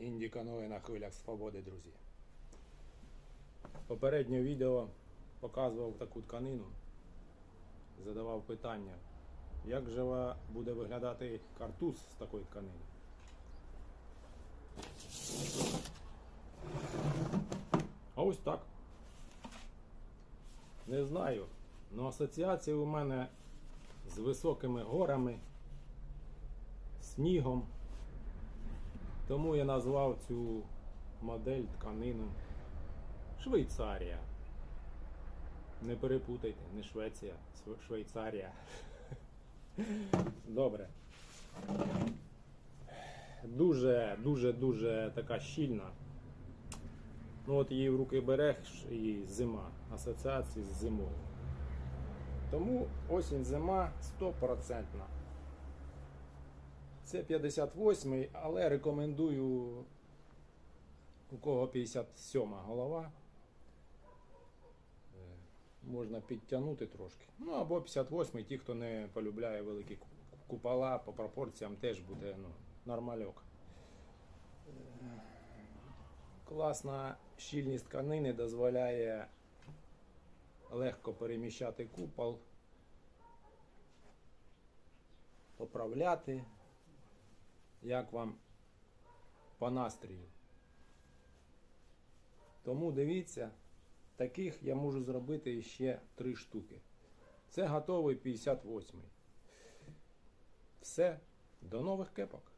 Індіканує на хвилях свободи, друзі. Попереднє відео показував таку тканину, задавав питання, як же буде виглядати картуз з такої тканини. А ось так. Не знаю. але асоціації у мене з високими горами, снігом. Тому я назвав цю модель тканину Швейцарія. Не перепутайте, не Швеція, Швейцарія. Добре. Дуже, дуже, дуже така щільна. Ну от її в руки береш і зима. Асоціації з зимою. Тому осінь зима 100%. Це 58-й, але рекомендую у кого 57 голова. Е, Можна підтягнути трошки. Ну або 58-й, ті, хто не полюбляє великі купола, по пропорціям теж буде ну, нормальок. Е, Класна щільність тканини дозволяє легко переміщати купол, поправляти, як вам по настрію. Тому дивіться, таких я можу зробити ще три штуки. Це готовий 58-й. Все, до нових кепок.